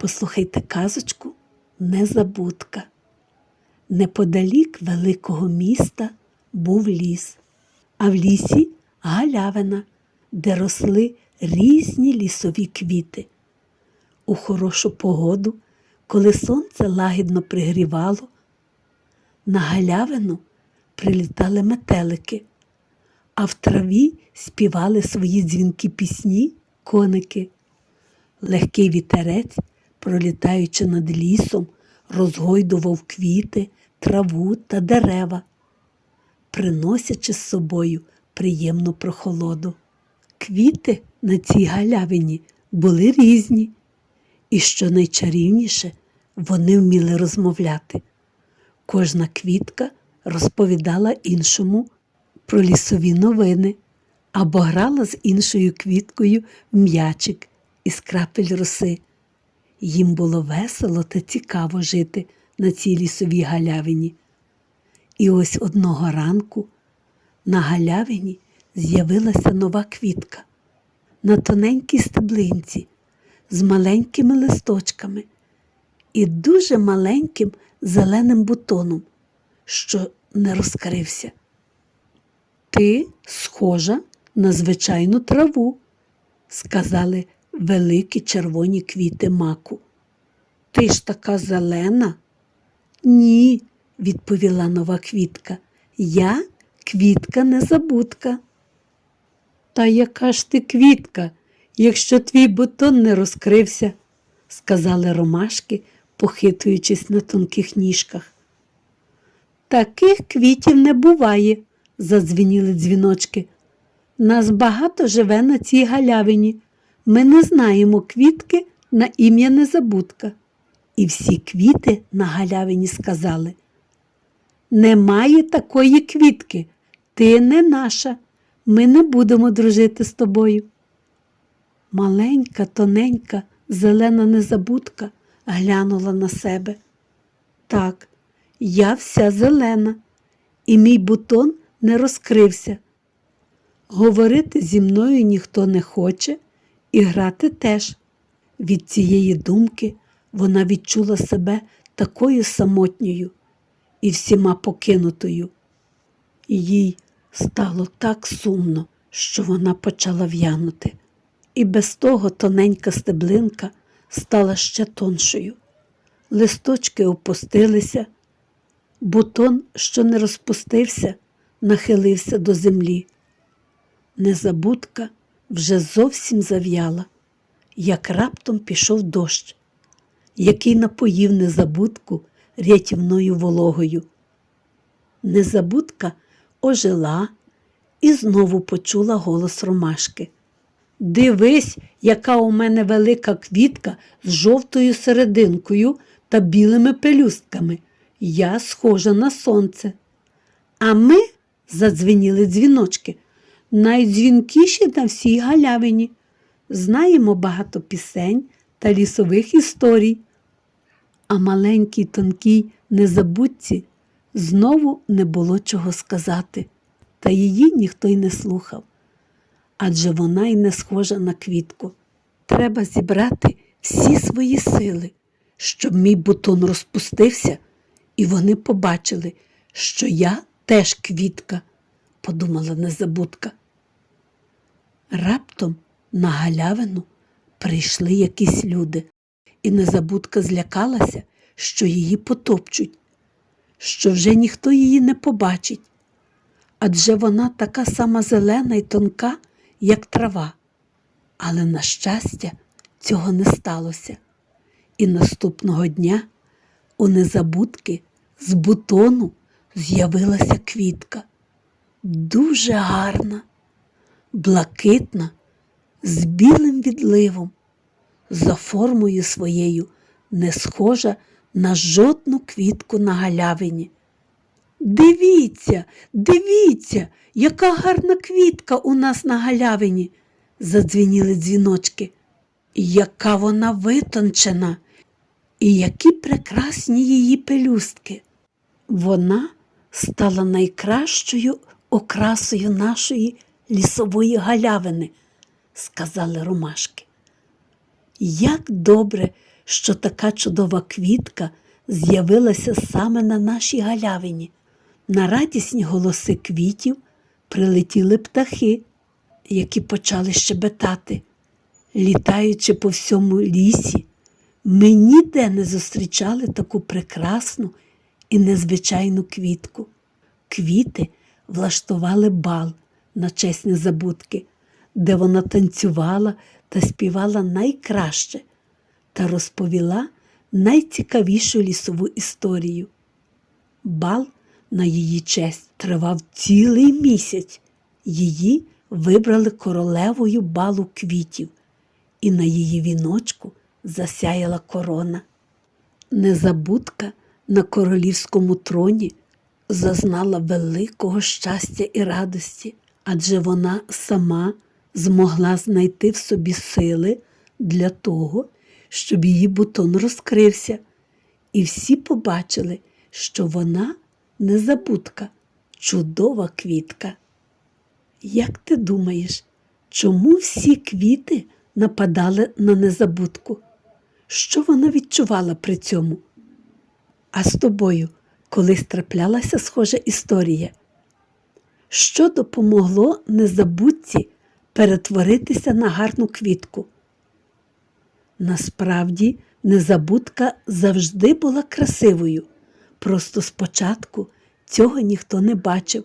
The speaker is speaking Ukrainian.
Послухайте казочку Незабудка. Неподалік великого міста був ліс, а в лісі галявина, де росли різні лісові квіти. У хорошу погоду, коли сонце лагідно пригрівало, на галявину прилітали метелики, а в траві співали свої дзвінкі пісні коники. Легкий вітерець, пролітаючи над лісом, розгойдував квіти, траву та дерева, приносячи з собою приємну прохолоду. Квіти на цій галявині були різні, і що найчарівніше, вони вміли розмовляти. Кожна квітка розповідала іншому про лісові новини або грала з іншою квіткою в м'ячик із крапель роси. Їм було весело та цікаво жити на цій лісовій галявині. І ось одного ранку на галявині з'явилася нова квітка на тоненькій стеблинці з маленькими листочками і дуже маленьким зеленим бутоном, що не розкрився. Ти схожа на звичайну траву, сказали великі червоні квіти маку. Ти ж така зелена? Ні, відповіла нова квітка. Я квітка незабудка. Та яка ж ти квітка, якщо твій бутон не розкрився, сказали ромашки, похитуючись на тонких ніжках. Таких квітів не буває, задзвініли дзвіночки. Нас багато живе на цій галявині. Ми не знаємо квітки на ім'я Незабудка. І всі квіти на галявині сказали. Немає такої квітки, ти не наша, ми не будемо дружити з тобою. Маленька, тоненька, зелена незабудка глянула на себе. Так, я вся зелена, і мій бутон не розкрився. Говорити зі мною ніхто не хоче, і грати теж. Від цієї думки вона відчула себе такою самотньою і всіма покинутою. Їй стало так сумно, що вона почала в'янути. І без того тоненька стеблинка стала ще тоншою. Листочки опустилися, бутон, що не розпустився, нахилився до землі. Незабудка вже зовсім зав'яла, як раптом пішов дощ, який напоїв незабудку рятівною вологою. Незабудка ожила і знову почула голос ромашки. Дивись, яка у мене велика квітка з жовтою серединкою та білими пелюстками. Я схожа на сонце. А ми, задзвеніли дзвіночки, найдзвінкіші на всій галявині. Знаємо багато пісень та лісових історій. А маленькій тонкій незабудці знову не було чого сказати, та її ніхто й не слухав. Адже вона й не схожа на квітку. Треба зібрати всі свої сили, щоб мій бутон розпустився, і вони побачили, що я теж квітка, подумала незабудка. Раптом на галявину прийшли якісь люди, і незабудка злякалася, що її потопчуть, що вже ніхто її не побачить, адже вона така сама зелена і тонка, як трава. Але, на щастя, цього не сталося. І наступного дня у незабудки з бутону з'явилася квітка. Дуже гарна, блакитна, з білим відливом, за формою своєю не схожа на жодну квітку на галявині. Дивіться, дивіться, яка гарна квітка у нас на галявині, задзвініли дзвіночки. Яка вона витончена, і які прекрасні її пелюстки. Вона стала найкращою окрасою нашої лісової галявини, сказали ромашки. Як добре, що така чудова квітка з'явилася саме на нашій галявині. На радісні голоси квітів прилетіли птахи, які почали щебетати. Літаючи по всьому лісі, ми ніде не зустрічали таку прекрасну і незвичайну квітку. Квіти влаштували бал на честь незабудки, де вона танцювала та співала найкраще та розповіла найцікавішу лісову історію. Бал на її честь тривав цілий місяць. Її вибрали королевою балу квітів, і на її віночку засяяла корона. Незабудка на королівському троні зазнала великого щастя і радості, адже вона сама змогла знайти в собі сили для того, щоб її бутон розкрився, і всі побачили, що вона незабудка, чудова квітка. Як ти думаєш, чому всі квіти нападали на незабудку? Що вона відчувала при цьому? А з тобою колись траплялася схожа історія? Що допомогло незабудці перетворитися на гарну квітку? Насправді, незабудка завжди була красивою, просто спочатку цього ніхто не бачив.